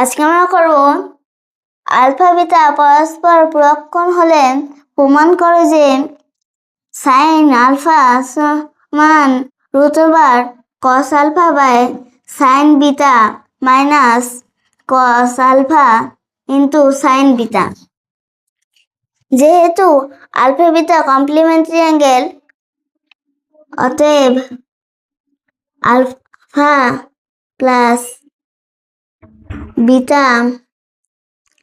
আজকে আমরা করব আলফা বিটা পরস্পর প্রক্ষণ হলে প্রমাণ করে যে সাইন আলফা সমান root over cos alpha by sine beta minus cos alpha into sine beta. যেহেতু আলফা বিটা কমপ্লিমেন্টারি অ্যাঙ্গেল অতএব আলফা প্লাস বিটা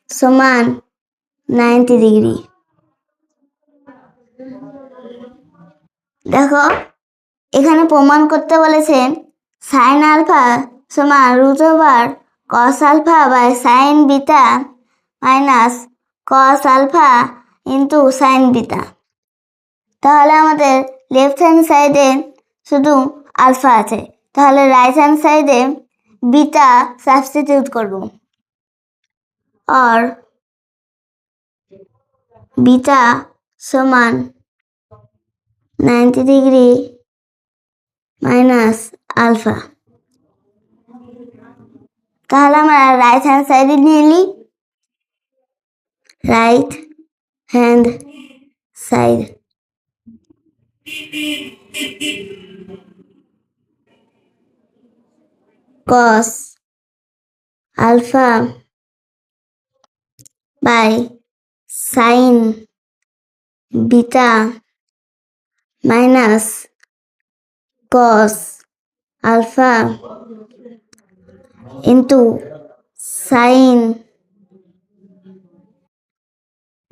সমান নাইনটি ডিগ্রি দেখো, এখানে প্রমাণ করতে বলেছে সাইন আলফা সমান root over cos alpha by sine beta minus cos alpha into sine beta তাহলে আমাদের লেফট হ্যান্ড সাইডে শুধু আলফা আছে। তাহলে রাইট হ্যান্ড সাইডে বিটা সাবস্টিটিউট করব। আর বিটা সমান নাইনটি ডিগ্রি মাইনাস আলফা তাহলে আমরা রাইট হ্যান্ড সাইডে নিয়ে নিই। Right hand side cos alpha by sin beta minus cos alpha into sin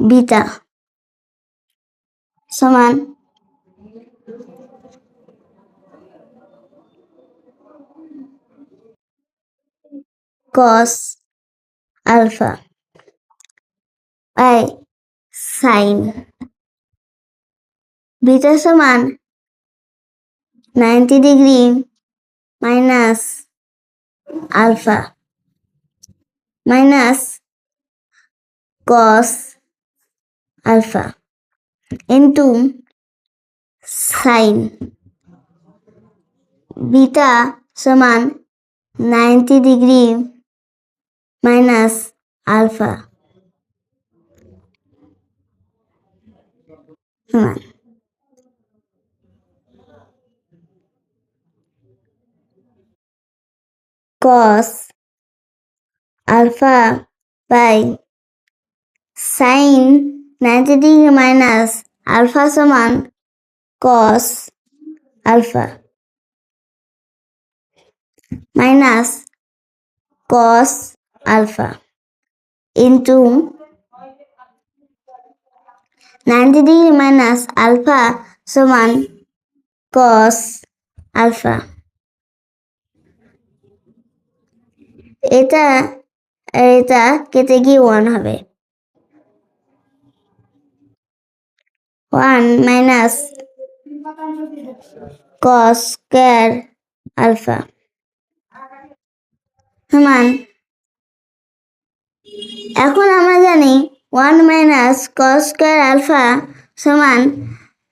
beta সমান cos alpha by sin beta সমান ninety degree minus alpha minus cos alpha into sin beta সমান ninety degree minus alpha সমান cos alpha by sin 90 degree minus alpha সমান cos alpha minus cos alpha into 90 degree minus alpha সমান cos alpha এটা এটা কেটে গিয়ে one হবে। One minus cos square alpha সমান এখন আমরা জানি one minus cos square alpha সমান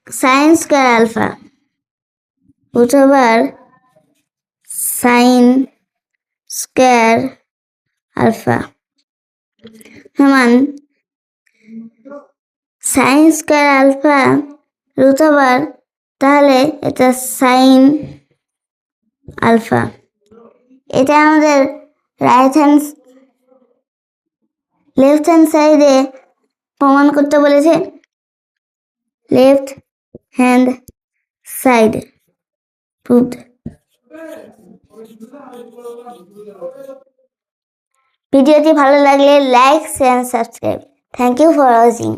sine square alpha. Root sine square alpha সমান সাইন স্কোয়ার আলফা ওভার তাহলে এটা সাইন আলফা। এটা আমাদের রাইট হ্যান্ড লেফট হ্যান্ড সাইডে প্রমাণ করতে বলেছে। লেফট হ্যান্ড সাইড প্রুভড ভিডিওটি ভালো লাগলে like share subscribe thank you for watching